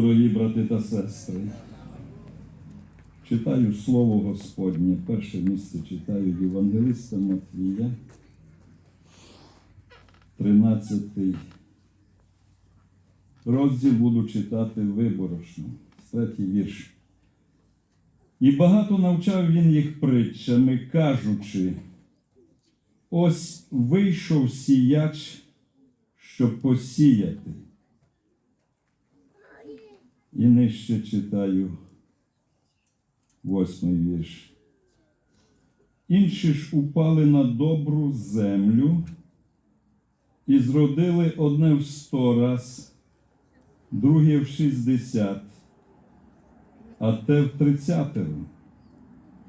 дорогі брати та сестри. Читаю Слово Господнє. Перше місце читаю Євангелиста Матвія, 13 розділ буду читати виборочно, третій вірш. І багато навчав він їх притчами, кажучи, ось вийшов сіяч, щоб посіяти. І нижче читаю восьмий вірш. Інші ж упали на добру землю і зродили одне в сто раз, друге в шістдесят, а те в тридцятеро.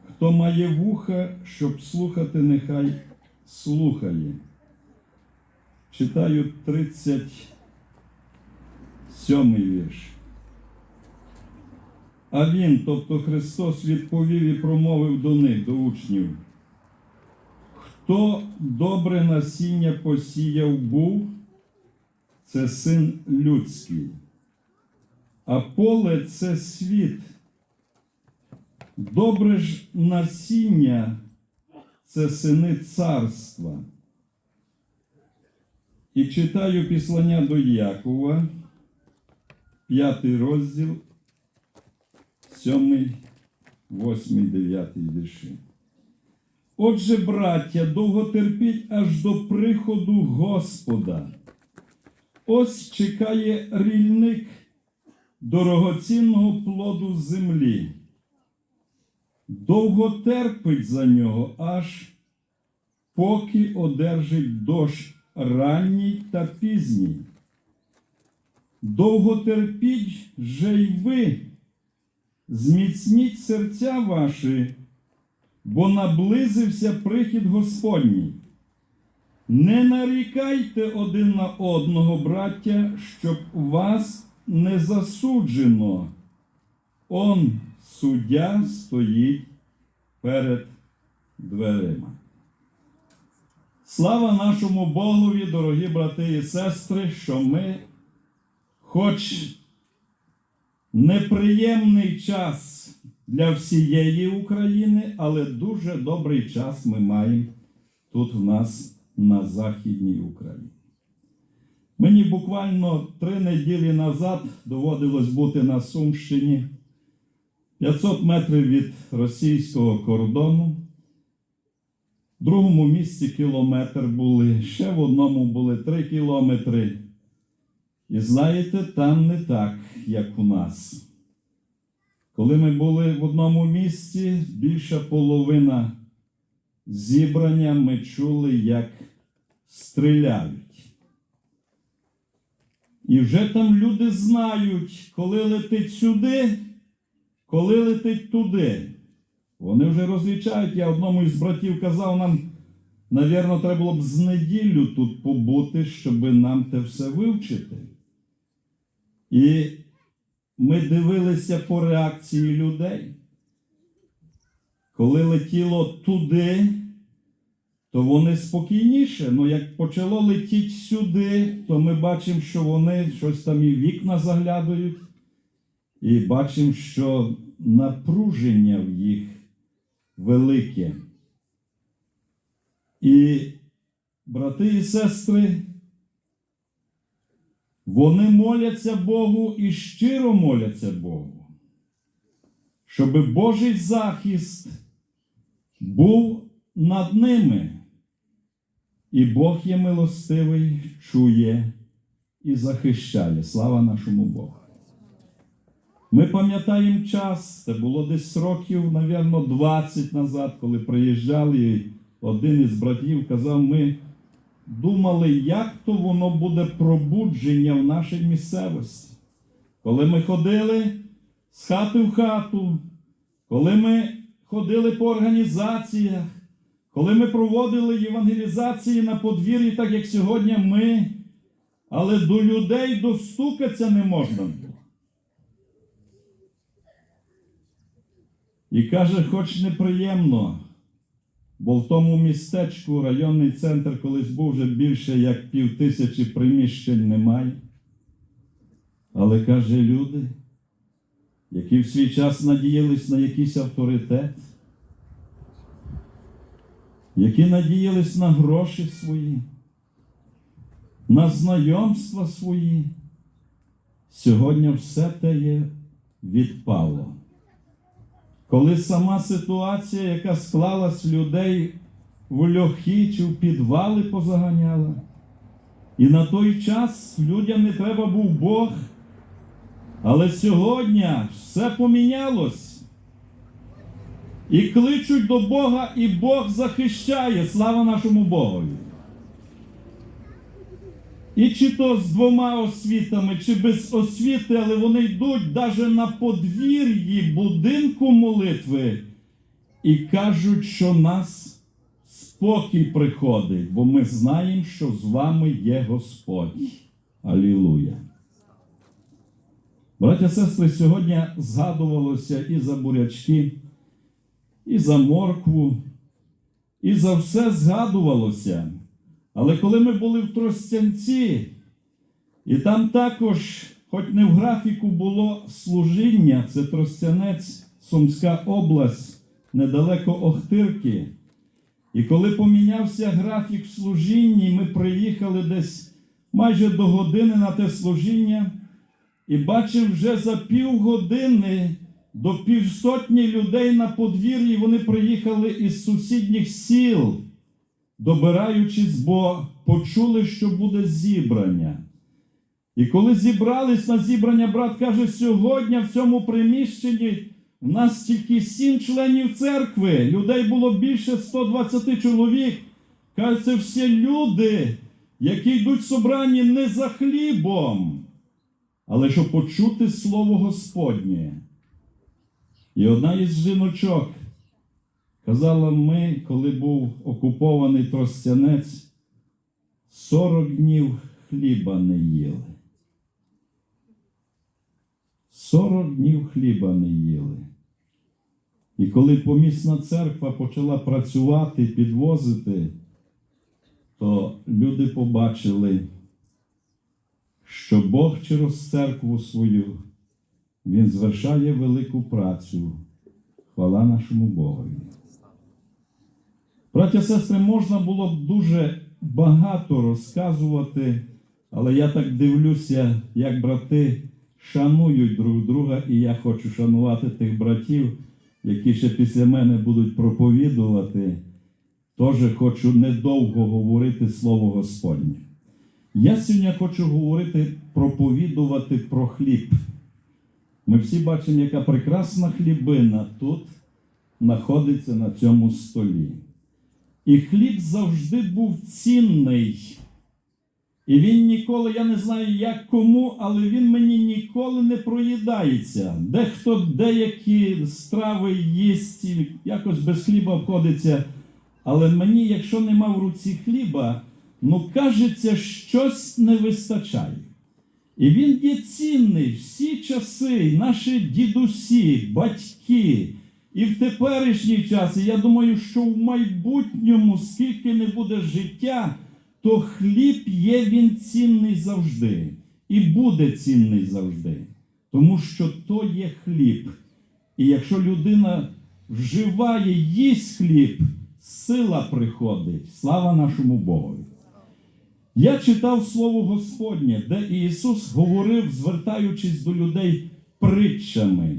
Хто має вуха, щоб слухати, нехай слухає. Читаю 37 вірш. А він, тобто Христос, відповів і промовив до них, до учнів. Хто добре насіння посіяв був, це син людський, а поле це світ. Добре ж насіння це сини царства. І читаю післання до Якова, п'ятий розділ, сьомий, восьмий, дев'ятий вірші. Отже, браття, довго терпіть аж до приходу Господа. Ось чекає рільник дорогоцінного плоду землі. Довго терпить за нього, аж поки одержить дощ ранній та пізній. Довго терпіть же й ви, зміцніть серця ваші, бо наблизився прихід Господній. Не нарікайте один на одного, браття, щоб вас не засуджено. Он суддя стоїть перед дверима. Слава нашому Богові, дорогі брати і сестри, що ми, хоч неприємний час для всієї України, але дуже добрий час ми маємо тут в нас на Західній Україні. Мені буквально три неділі назад доводилось бути на Сумщині 500 метрів від російського кордону. В другому місці кілометр були, ще в одному були 3 кілометри. І знаєте, там не так, як у нас. Коли ми були в одному місці, більша половина зібрання ми чули, як стріляють. І вже там люди знають, коли летить сюди, коли летить туди. Вони вже розлічають. Я одному із братів казав нам, навірно, треба було б з неділю тут побути, щоб нам те все вивчити. І ми дивилися по реакції людей. Коли летіло туди, то вони спокійніше. Ну, як почало летіти сюди, то ми бачимо, що вони щось там і вікна заглядають, і бачимо, що напруження в їх велике. І, брати і сестри, вони моляться Богу і щиро моляться Богу, щоб Божий захист був над ними. І Бог є милостивий, чує і захищає. Слава нашому Богу. Ми пам'ятаємо час, це було десь років, навірно, 20 назад, коли приїжджали, один із братів казав, ми думали, як то воно буде пробудження в нашій місцевості. Коли ми ходили з хати в хату, коли ми ходили по організаціях, коли ми проводили євангелізації на подвір'ї, так як сьогодні ми, але до людей достукатися не можна. І каже, хоч неприємно, бо в тому містечку районний центр колись був вже більше як пів тисячі приміщень немає. Але каже люди, які в свій час надіялись на якийсь авторитет, які надіялись на гроші свої, на знайомства свої, сьогодні все те є відпало. Коли сама ситуація, яка склалась людей в льохи чи в підвали позаганяла, і на той час людям не треба був Бог, але сьогодні все помінялось. І кличуть до Бога, і Бог захищає. Слава нашому Богові. І чи то з двома освітами, чи без освіти, але вони йдуть навіть на подвір'ї будинку молитви і кажуть, що нас спокій приходить, бо ми знаємо, що з вами є Господь. Алілуя. Браття сестри, сьогодні згадувалося і за бурячки, і за моркву, і за все згадувалося. Але коли ми були в Тростянці, і там також, хоч не в графіку, було служіння, це Тростянець, Сумська область, недалеко Охтирки. І коли помінявся графік служінні, ми приїхали десь майже до години на те служіння, і бачимо вже за півгодини до півсотні людей на подвір'ї вони приїхали із сусідніх сіл добираючись, бо почули, що буде зібрання. І коли зібрались на зібрання, брат каже, сьогодні в цьому приміщенні в нас тільки сім членів церкви, людей було більше 120 чоловік. Каже, це всі люди, які йдуть в собранні не за хлібом, але щоб почути Слово Господнє. І одна із жіночок Казала, ми, коли був окупований Тростянець, 40 днів хліба не їли. 40 днів хліба не їли. І коли помісна церква почала працювати, підвозити, то люди побачили, що Бог через церкву свою, Він звершає велику працю. Хвала нашому Богові. Браття сестри, можна було б дуже багато розказувати, але я так дивлюся, як брати шанують друг друга, і я хочу шанувати тих братів, які ще після мене будуть проповідувати. Теж хочу недовго говорити Слово Господнє. Я сьогодні хочу говорити, проповідувати про хліб. Ми всі бачимо, яка прекрасна хлібина тут знаходиться на цьому столі. І хліб завжди був цінний. І він ніколи, я не знаю, як кому, але він мені ніколи не проїдається. Дехто деякі страви їсть, якось без хліба обходиться. Але мені, якщо нема в руці хліба, ну кажеться, щось не вистачає. І він є цінний всі часи, наші дідусі, батьки. І в теперішній час, і я думаю, що в майбутньому, скільки не буде життя, то хліб є він цінний завжди. І буде цінний завжди. Тому що то є хліб. І якщо людина вживає, їсть хліб, сила приходить. Слава нашому Богу. Я читав Слово Господнє, де Ісус говорив, звертаючись до людей притчами.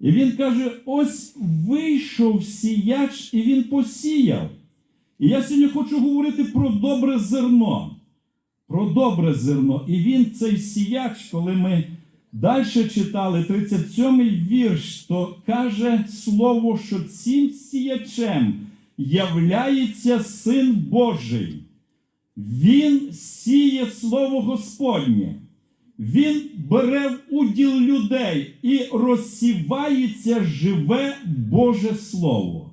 І Він каже: ось вийшов сіяч, і він посіяв. І я сьогодні хочу говорити про добре зерно. Про добре зерно. І він, цей сіяч, коли ми далі читали 37-й вірш, то каже слово, що цим сіячем являється Син Божий. Він сіє Слово Господнє. Він бере в уділ людей і розсівається живе Боже Слово.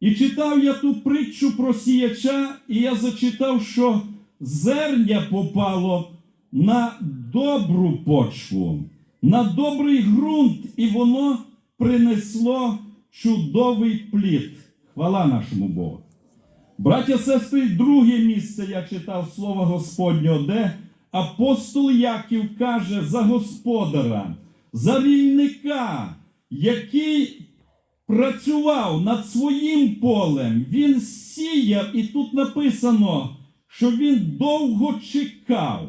І читав я ту притчу про сіяча, і я зачитав, що зерня попало на добру почву, на добрий ґрунт, і воно принесло чудовий плід. Хвала нашому Богу. Браття, сестри, друге місце я читав Слово Господнього, де апостол Яків каже за господара, за рільника, який працював над своїм полем, він сіяв, і тут написано, що він довго чекав.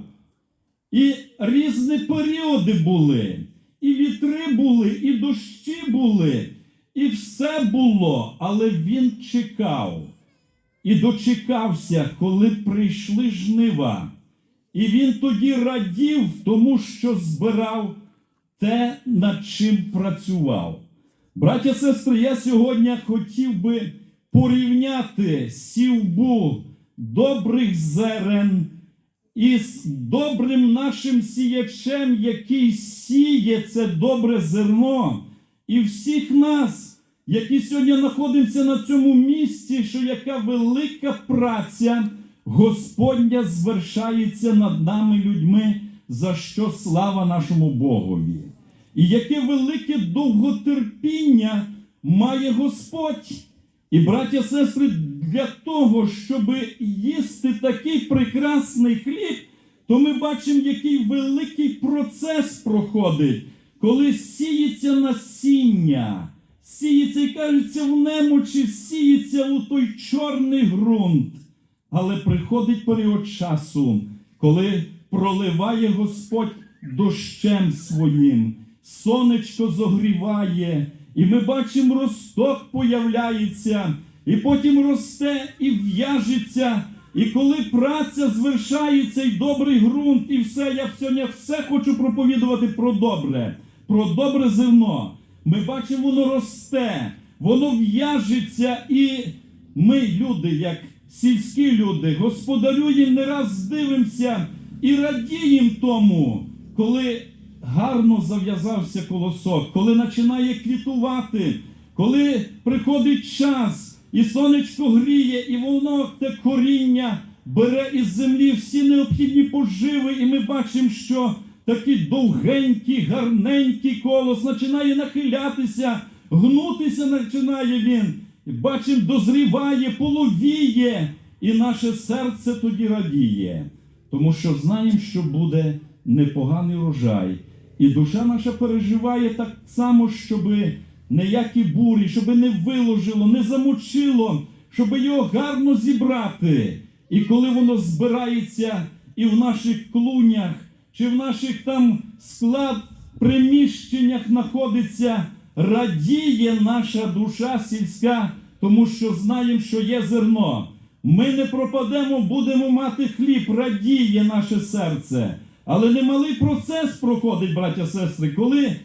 І різні періоди були, і вітри були, і дощі були, і все було, але він чекав і дочекався, коли прийшли жнива. І він тоді радів, тому що збирав те, над чим працював. Браття сестри, я сьогодні хотів би порівняти сівбу добрих зерен із добрим нашим сіячем, який сіє це добре зерно, і всіх нас, які сьогодні знаходимося на цьому місці, що яка велика праця Господня звершається над нами людьми, за що слава нашому Богові. І яке велике довготерпіння має Господь. І, браття, сестри, для того, щоб їсти такий прекрасний хліб, то ми бачимо, який великий процес проходить, коли сіється насіння, сіється і кажеться в немочі, сіється у той чорний ґрунт. Але приходить період часу, коли проливає Господь дощем своїм, сонечко зогріває, і ми бачимо, росток появляється, і потім росте і в'яжеться. І коли праця звершається, і добрий ґрунт, і все, я сьогодні все хочу проповідувати про добре, про добре зерно. Ми бачимо, воно росте, воно в'яжеться, і ми, люди, як сільські люди, господарюємо, не раз дивимося і радіємо тому, коли гарно зав'язався колосок, коли починає квітувати, коли приходить час, і сонечко гріє, і воно те коріння бере із землі всі необхідні поживи, і ми бачимо, що такий довгенький, гарненький колос починає нахилятися, гнутися починає він. Бачимо, дозріває, половіє, і наше серце тоді радіє, тому що знаємо, що буде непоганий урожай. І душа наша переживає так само, щоб ніякі бурі, щоб не виложило, не замочило, щоб його гарно зібрати. І коли воно збирається і в наших клунях, чи в наших там склад приміщеннях знаходиться, радіє наша душа сільська, тому що знаємо, що є зерно. Ми не пропадемо, будемо мати хліб, радіє наше серце. Але немалий процес проходить, браття сестри, коли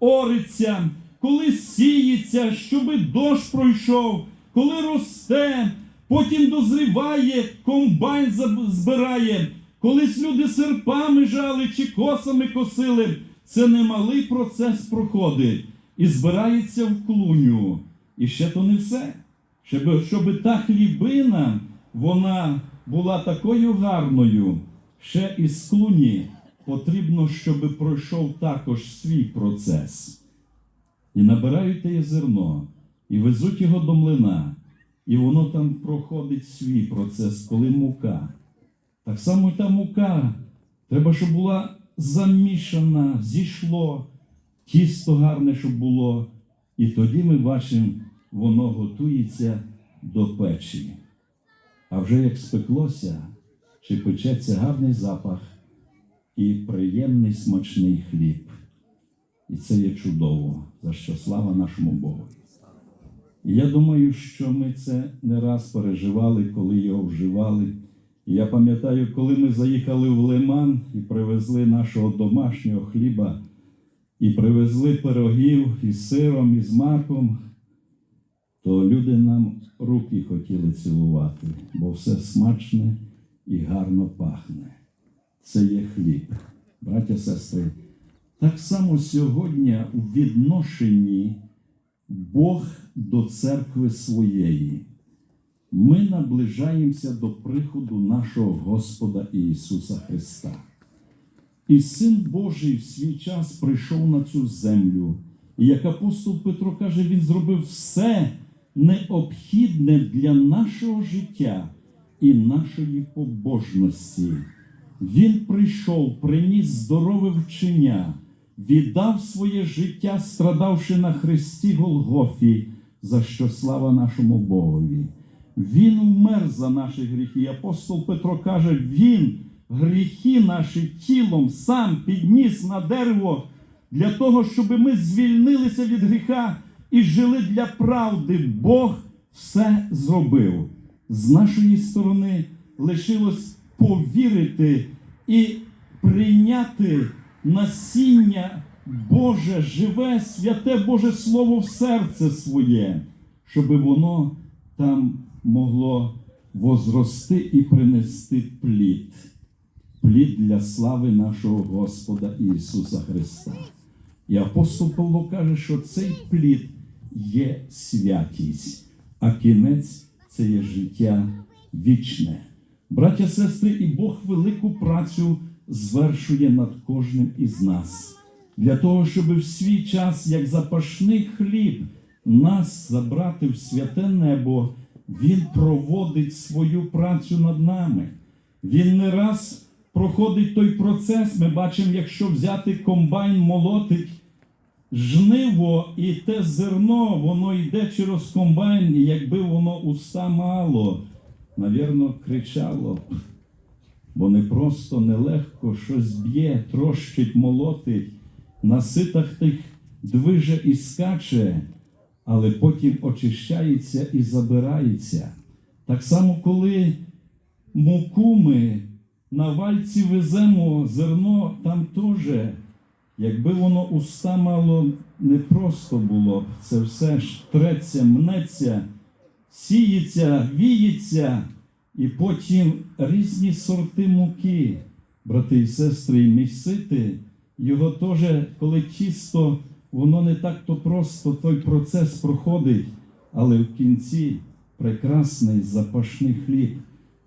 ориться, коли сіється, щоби дощ пройшов, коли росте, потім дозріває, комбайн збирає, колись люди серпами жали чи косами косили. Це немалий процес проходить і збирається в клуню. І ще то не все. Щоб, щоб та хлібина вона була такою гарною, ще із клуні потрібно, щоб пройшов також свій процес. І набирають те зерно, і везуть його до млина, і воно там проходить свій процес, коли мука. Так само та мука. Треба, щоб була замішана, зійшло, тісто гарне, щоб було. І тоді ми бачимо, воно готується до печі. А вже як спеклося, чи печеться гарний запах і приємний смачний хліб. І це є чудово, за що слава нашому Богу. І я думаю, що ми це не раз переживали, коли його вживали. І я пам'ятаю, коли ми заїхали в Лиман і привезли нашого домашнього хліба, і привезли пирогів із сиром, і з маком, то люди нам руки хотіли цілувати, бо все смачне і гарно пахне. Це є хліб. Браття, сестри, так само сьогодні у відношенні Бог до церкви своєї. Ми наближаємося до приходу нашого Господа Ісуса Христа. І Син Божий в свій час прийшов на цю землю. І як апостол Петро каже, він зробив все необхідне для нашого життя і нашої побожності. Він прийшов, приніс здорове вчення, віддав своє життя, страдавши на хресті Голгофі, за що слава нашому Богові. Він умер за наші гріхи. І Апостол Петро каже: Він гріхи наші тілом сам підніс на дерево для того, щоб ми звільнилися від гріха і жили для правди. Бог все зробив. З нашої сторони лишилось повірити і прийняти насіння Боже, живе, святе Боже Слово в серце своє, щоб воно там могло возрости і принести плід. Плід для слави нашого Господа Ісуса Христа. І апостол Павло каже, що цей плід є святість, а кінець це є життя вічне. Браття, сестри, і Бог велику працю звершує над кожним із нас для того, щоб в свій час, як запашний хліб, нас забрати в святе небо, Він проводить свою працю над нами. Він не раз проходить той процес. Ми бачимо, якщо взяти комбайн, молотить жниво і те зерно, воно йде через комбайн, і якби воно уста мало, навірно, кричало б. Бо не просто нелегко щось б'є, трощить, молотить, на ситах тих движе і скаче, але потім очищається і забирається. Так само, коли муку ми на вальці веземо зерно, там теж, якби воно уста мало не просто було це все ж треться, мнеться, сіється, віється, і потім різні сорти муки, брати і сестри, і місити, його теж, коли тісто, воно не так то просто той процес проходить, але в кінці прекрасний запашний хліб.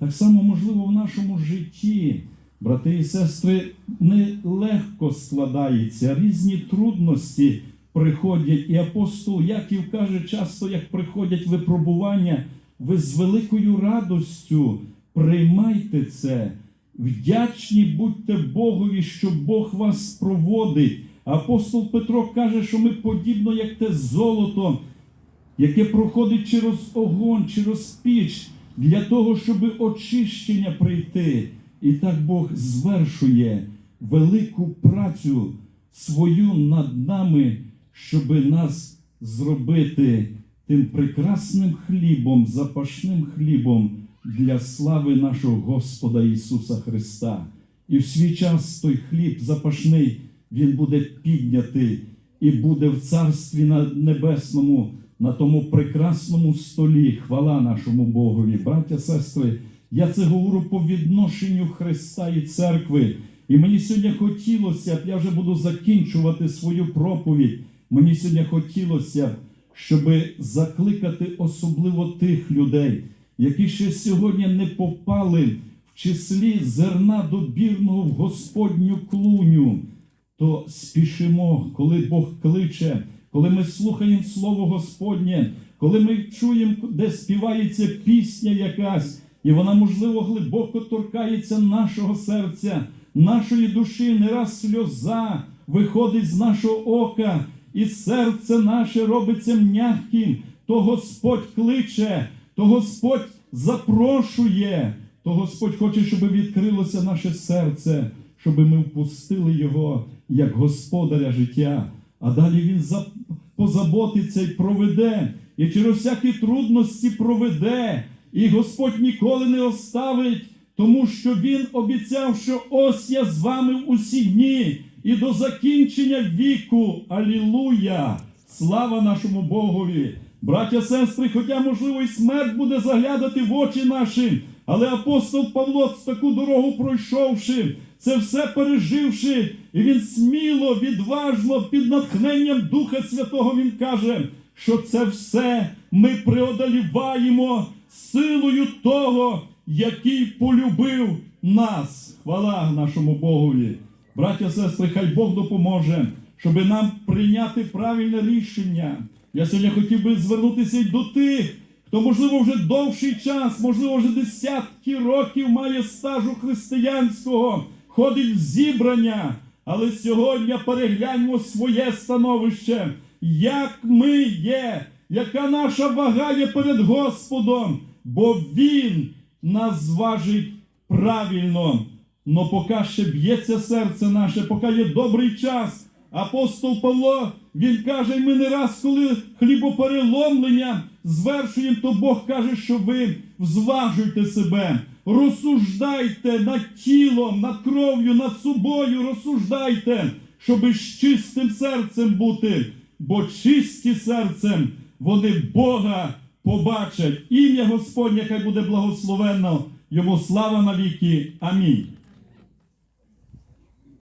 Так само, можливо, в нашому житті, брати і сестри, нелегко складається, різні трудності приходять. І апостол Яків каже часто, як приходять випробування, ви з великою радостю приймайте це. Вдячні будьте Богові, що Бог вас проводить. Апостол Петро каже, що ми подібно, як те золото, яке проходить через огонь, через піч, для того, щоб очищення прийти. І так Бог звершує велику працю свою над нами, щоб нас зробити тим прекрасним хлібом, запашним хлібом для слави нашого Господа Ісуса Христа. І в свій час той хліб запашний, він буде піднятий і буде в Царстві Небесному, на тому прекрасному столі. Хвала нашому Богові. Браття, сестри, я це говорю по відношенню Христа і церкви. І мені сьогодні хотілося, я вже буду закінчувати свою проповідь. Мені сьогодні хотілося, щоб закликати особливо тих людей, які ще сьогодні не попали в числі зерна добірного в Господню клуню, то спішимо, коли Бог кличе, коли ми слухаємо Слово Господнє, коли ми чуємо, де співається пісня якась, і вона, можливо, глибоко торкається нашого серця, нашої душі, не раз сльоза виходить з нашого ока, і серце наше робиться м'яким, то Господь кличе, то Господь запрошує, то Господь хоче, щоб відкрилося наше серце, щоб ми впустили Його як господаря життя. А далі Він позаботиться і проведе, і через всякі трудності проведе, і Господь ніколи не оставить, тому що Він обіцяв, що ось я з вами усі дні і до закінчення віку. Алілуя! Слава нашому Богові! Браття, сестри, хоча, можливо, і смерть буде заглядати в очі наші, але апостол Павло таку дорогу пройшовши, це все переживши, і він сміло, відважно, під натхненням Духа Святого він каже, що це все ми преодоліваємо силою того, який полюбив нас. Хвала нашому Богові. Браття, сестри, хай Бог допоможе, щоб нам прийняти правильне рішення. Я сьогодні хотів би звернутися й до тих, хто, можливо, вже довший час, можливо, вже десятки років має стажу християнського, ходить в зібрання, але сьогодні перегляньмо своє становище, як ми є, яка наша вага є перед Господом, бо Він нас зважить правильно. Но поки ще б'ється серце наше, поки є добрий час. Апостол Павло, він каже, ми не раз, коли хлібопереломлення звершуємо, то Бог каже, що ви взважуйте себе, розсуждайте над тілом, над кров'ю, над собою, розсуждайте, щоби з чистим серцем бути, бо чисті серцем вони Бога побачать. Ім'я Господнє хай буде благословенно, йому слава навіки. Амінь.